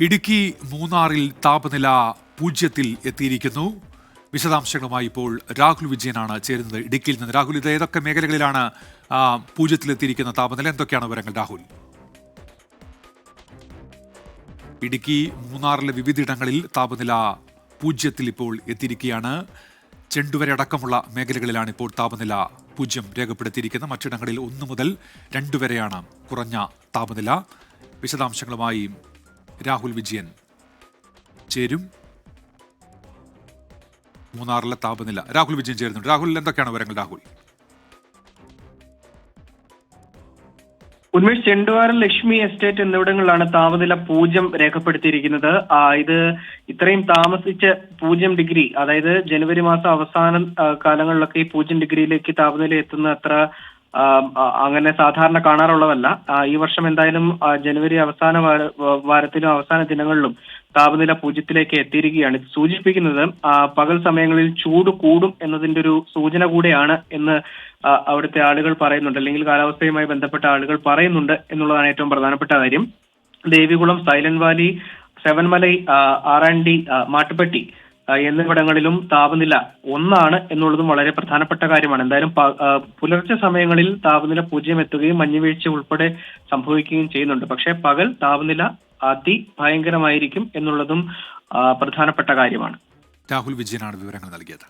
ഇടുക്കി മൂന്നാറിൽ താപനില പൂജ്യത്തിൽ എത്തിയിരിക്കുന്നു. വിശദാംശങ്ങളുമായി ഇപ്പോൾ രാഹുൽ വിജയനാണ് ചേരുന്നത് ഇടുക്കിയിൽ നിന്ന്. രാഹുൽ ഇത് ഏതൊക്കെ മേഖലകളിലാണ് പൂജ്യത്തിലെത്തിയിരിക്കുന്ന താപനില? എന്തൊക്കെയാണ് വിവരങ്ങൾ രാഹുൽ? ഇടുക്കി മൂന്നാറിലെ വിവിധയിടങ്ങളിൽ താപനില പൂജ്യത്തിൽ ഇപ്പോൾ എത്തിയിരിക്കുകയാണ്. ചെണ്ടുവരെ അടക്കമുള്ള മേഖലകളിലാണ് ഇപ്പോൾ താപനില പൂജ്യം രേഖപ്പെടുത്തിയിരിക്കുന്നത്. മറ്റിടങ്ങളിൽ ഒന്ന് മുതൽ രണ്ട് വരെയാണ് കുറഞ്ഞ താപനില. വിശദാംശങ്ങളുമായി രാഹുൽ വിജയൻ. ചേരും. മൂന്നാറിലെ താപനില. രാഹുൽ വിജയൻ ചേരുന്നുണ്ട്. രാഹുൽ എന്തൊക്കെയാണ് വിവരങ്ങൾ രാഹുൽ? ഉന്മേഷ് ചെണ്ടുവാരം ലക്ഷ്മി എസ്റ്റേറ്റ് എന്നിവിടങ്ങളിലാണ് താപനില പൂജ്യം രേഖപ്പെടുത്തിയിരിക്കുന്നത്. ഇത് ഇത്രയും താമസിച്ച് പൂജ്യം ഡിഗ്രി അതായത് ജനുവരി മാസം അവസാന കാലങ്ങളിലൊക്കെ ഈ പൂജ്യം ഡിഗ്രിയിലേക്ക് താപനില എത്തുന്ന അത്ര അങ്ങനെ സാധാരണ കാണാറുള്ളതല്ല. ഈ വർഷം എന്തായാലും ജനുവരി അവസാന വാര- വാരത്തിലും അവസാന ദിനങ്ങളിലും താപനില പൂജ്യത്തിലേക്ക് എത്തിയിരിക്കുകയാണ്. സൂചിപ്പിക്കുന്നത് പകൽ സമയങ്ങളിൽ ചൂട് കൂടും എന്നതിന്റെ ഒരു സൂചന കൂടെയാണ് എന്ന് അവിടുത്തെ ആളുകൾ പറയുന്നുണ്ട്. അല്ലെങ്കിൽ കാലാവസ്ഥയുമായി ബന്ധപ്പെട്ട ആളുകൾ പറയുന്നുണ്ട് എന്നുള്ളതാണ് ഏറ്റവും പ്രധാനപ്പെട്ട കാര്യം. ദേവികുളം സൈലന്റ് വാലി സെവൻമലൈ ആറാണ്ടി മാട്ടുപ്പെട്ടി എന്നിവിടങ്ങളിലും താപനില ഒന്നാണ് എന്നുള്ളതും വളരെ പ്രധാനപ്പെട്ട കാര്യമാണ്. എന്തായാലും പുലർച്ചെ സമയങ്ങളിൽ താപനില പൂജ്യം എത്തുകയും മഞ്ഞുവീഴ്ച ഉൾപ്പെടെ സംഭവിക്കുകയും ചെയ്യുന്നുണ്ട്. പക്ഷേ പകൽ താപനില അതിഭയങ്കരമായിരിക്കും എന്നുള്ളതും പ്രധാനപ്പെട്ട കാര്യമാണ്. രാഹുൽ വിജയനാണ് വിവരങ്ങൾ നൽകിയത്.